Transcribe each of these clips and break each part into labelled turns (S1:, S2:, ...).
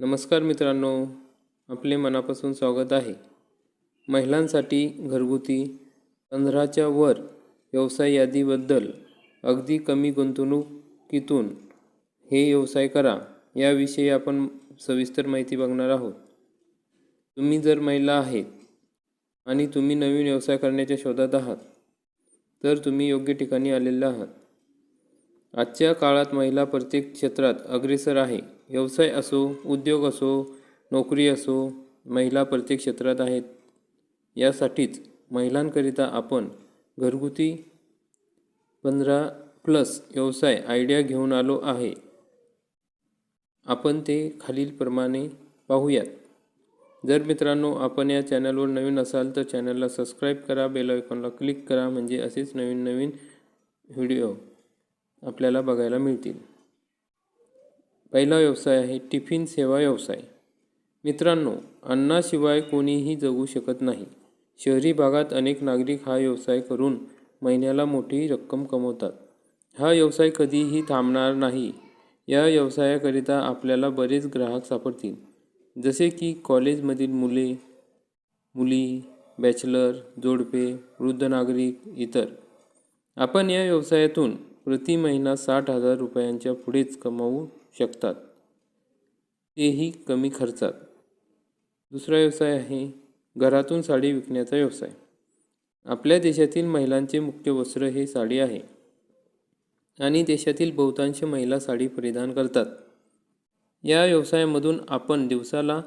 S1: नमस्कार मित्रांनो आपले मनापासून स्वागत आहे. महिलांसाठी घरगुती पंधराच्या वर व्यवसाय यादीबद्दल अगदी कमी गुंतवणुकीतून हे व्यवसाय करा याविषयी आपण सविस्तर माहिती बघणार आहोत. तुम्ही जर महिला आहेत आणि तुम्ही नवीन व्यवसाय करण्याच्या शोधात आहात तर तुम्ही योग्य ठिकाणी आलेले आहात. आजच्या काळात महिला प्रत्येक क्षेत्रात अग्रेसर आहे. व्यवसाय असो उद्योग असो नोकरी असो महिला प्रत्येक क्षेत्रात आहेत. यासाठीच महिलांकरिता आपण घरगुती पंधरा प्लस व्यवसाय आयडिया घेऊन आलो आहे. आपण ते खालीलप्रमाणे पाहूयात. जर मित्रांनो आपण या चॅनलवर नवीन असाल तर चॅनलला सबस्क्राईब करा बेल आयकॉनला क्लिक करा म्हणजे असेच नवीन नवीन व्हिडिओ आपल्याला बघायला मिळतील. पहिला व्यवसाय आहे टिफिन सेवा व्यवसाय. मित्रांनो अन्नाशिवाय कोणीही जगू शकत नाही. शहरी भागात अनेक नागरिक हा व्यवसाय करून महिन्याला मोठी रक्कम कमवतात. हा व्यवसाय कधीही थांबणार नाही. या व्यवसायाकरिता आपल्याला बरेच ग्राहक सापडतील. जसे की कॉलेजमधील मुले मुली बॅचलर जोडपे वृद्ध नागरिक इतर. आपण या व्यवसायातून प्रति महिना साठ हजार रुपयांच्या पुढेच कमावू शकतात. तेही कमी खर्चात. दुसरा व्यवसाय आहे घरातून साडी विकण्याचा व्यवसाय. आपल्या देशातील महिलांचे मुख्य वस्त्र हे साडी आहे. आणि देशातील बहुतांश महिला साडी परिधान करतात. या व्यवसायामधून आपण दिवसाला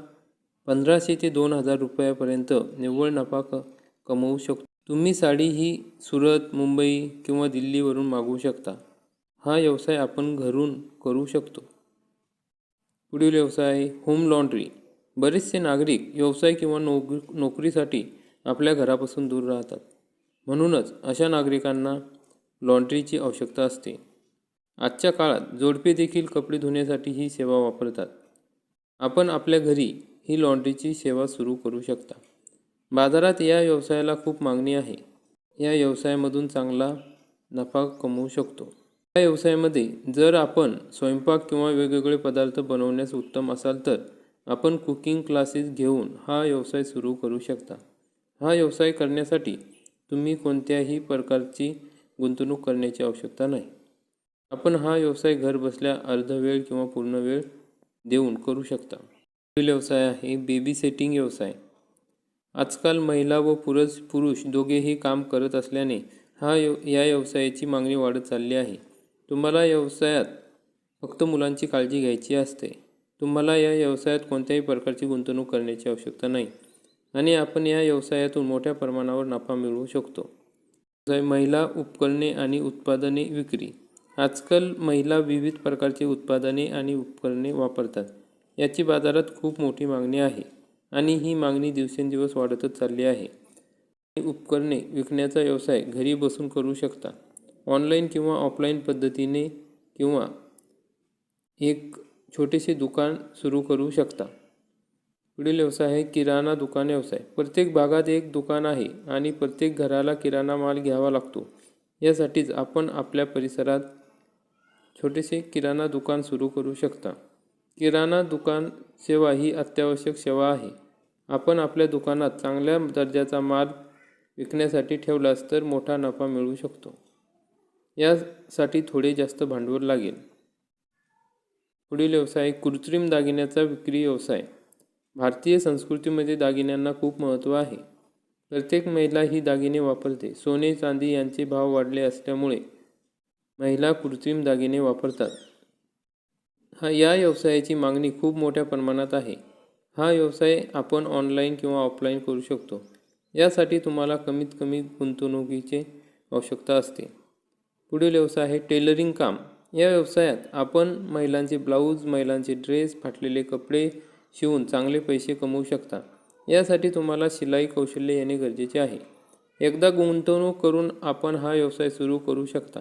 S1: पंधराशे ते दोन हजार रुपयापर्यंत निव्वळ नफा क कमवू शकतो. तुम्ही साडी ही सुरत मुंबई किंवा दिल्लीवरून मागवू शकता. हा व्यवसाय आपण घरून करू शकतो. पुढील व्यवसाय होम लॉन्ड्री. बरेचसे नागरिक व्यवसाय किंवा नोक नोकरीसाठी आपल्या घरापासून दूर राहतात. म्हणूनच अशा नागरिकांना लॉन्ड्रीची आवश्यकता असते. आजच्या काळात जोडपे देखील कपडे धुण्यासाठी ही सेवा वापरतात. आपण आपल्या घरी ही लॉन्ड्रीची सेवा सुरू करू शकता. बाजारात या व्यवसायाला खूप मागणी आहे. या व्यवसायामधून चांगला नफा कमवू शकतो. या व्यवसायामध्ये जर आपण स्वयंपाक किंवा वेगवेगळे पदार्थ बनवण्यास उत्तम असाल तर आपण कुकिंग क्लासेस घेऊन हा व्यवसाय सुरू करू शकता. हा व्यवसाय करण्यासाठी तुम्ही कोणत्याही प्रकारची गुंतवणूक करण्याची आवश्यकता नाही. आपण हा व्यवसाय घर बसल्या अर्धवेळ किंवा पूर्ण वेळ देऊन करू शकता. व्यवसाय आहे बेबी सेटिंग व्यवसाय. आजकाल महिला व पुरुष पुरुष दोघेही काम करत असल्याने हा व्यव या व्यवसायाची मागणी वाढत चालली आहे. तुम्हाला व्यवसायात फक्त मुलांची काळजी घ्यायची असते. तुम्हाला या व्यवसायात कोणत्याही प्रकारची गुंतवणूक करण्याची आवश्यकता नाही आणि आपण या व्यवसायातून मोठ्या प्रमाणावर नफा मिळवू शकतो. महिला उपकरणे आणि उत्पादने विक्री. आजकाल महिला विविध प्रकारची उत्पादने आणि उपकरणे वापरतात. याची बाजारात खूप मोठी मागणी आहे. आणि ही मागणी दिवसेंदिवस वाढतच चालली आहे. उपकरणे विकण्याचा व्यवसाय घरी बसून करू शकता. ऑनलाईन किंवा ऑफलाईन पद्धतीने किंवा एक छोटेसे दुकान सुरू करू शकता. पुढील व्यवसाय आहे किराणा दुकान व्यवसाय. प्रत्येक भागात एक दुकान आहे आणि प्रत्येक घराला किराणा माल घ्यावा लागतो. यासाठीच आपण आपल्या परिसरात छोटेसे किराणा दुकान सुरू करू शकता. किराणा दुकान सेवा ही अत्यावश्यक सेवा आहे. आपण आपल्या दुकानात चांगल्या दर्जाचा माल विकण्यासाठी ठेवलास तर मोठा नफा मिळू शकतो. यासाठी थोडे जास्त भांडवल लागेल. पुढील व्यवसाय कृत्रिम दागिन्याचा विक्री व्यवसाय. भारतीय संस्कृतीमध्ये दागिन्यांना खूप महत्त्व आहे. प्रत्येक महिला ही दागिने वापरते. सोने चांदी यांचे भाव वाढले असल्यामुळे महिला कृत्रिम दागिने वापरतात. हा या व्यवसायाची मागणी खूप मोठ्या प्रमाणात आहे. हा व्यवसाय आपण ऑनलाईन किंवा ऑफलाईन करू शकतो. यासाठी तुम्हाला कमीत कमी गुंतवणुकीची आवश्यकता असते. पुढील व्यवसाय आहे टेलरिंग काम. या व्यवसायात आपण महिलांचे ब्लाऊज महिलांचे ड्रेस फाटलेले कपडे शिवून चांगले पैसे कमवू शकता. यासाठी तुम्हाला शिलाई कौशल्य येणे गरजेचे आहे. एकदा गुंतवणूक करून आपण हा व्यवसाय सुरू करू शकता.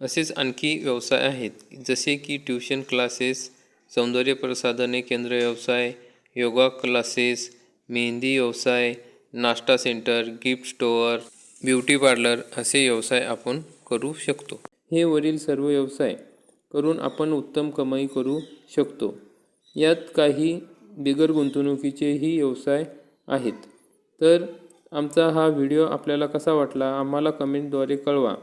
S1: असेच आणखी व्यवसाय आहेत. जसे की ट्युशन क्लासेस सौंदर्य प्रसाधने केंद्र व्यवसाय योगा क्लासेस मेहंदी व्यवसाय नाश्ता centre gift store beauty parlour असे व्यवसाय आपण करू शकतो. हे वरील सर्व व्यवसाय करून आपण उत्तम कमाई करू शकतो. यात काही बिगर गुंतवणुकीचेही व्यवसाय आहेत. तर आमचा हा व्हिडिओ आपल्याला कसा वाटला आम्हाला कमेंटद्वारे कळवा.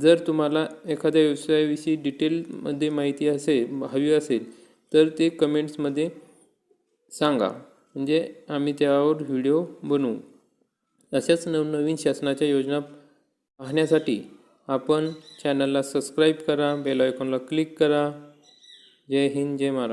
S1: जर तुम्हाला एखाद्या व्यवसायाविषयी डिटेलमध्ये माहिती असेल हवी असेल तर ते कमेंट्समध्ये सांगा. म्हणजे आम्ही त्यावर व्हिडिओ बनवू. अशाच नवनवीन शासनाच्या योजना पाहण्यासाठी आपण चॅनलला सबस्क्राईब करा बेल आयकॉनला क्लिक करा. जय हिंद जय महाराष्ट्र.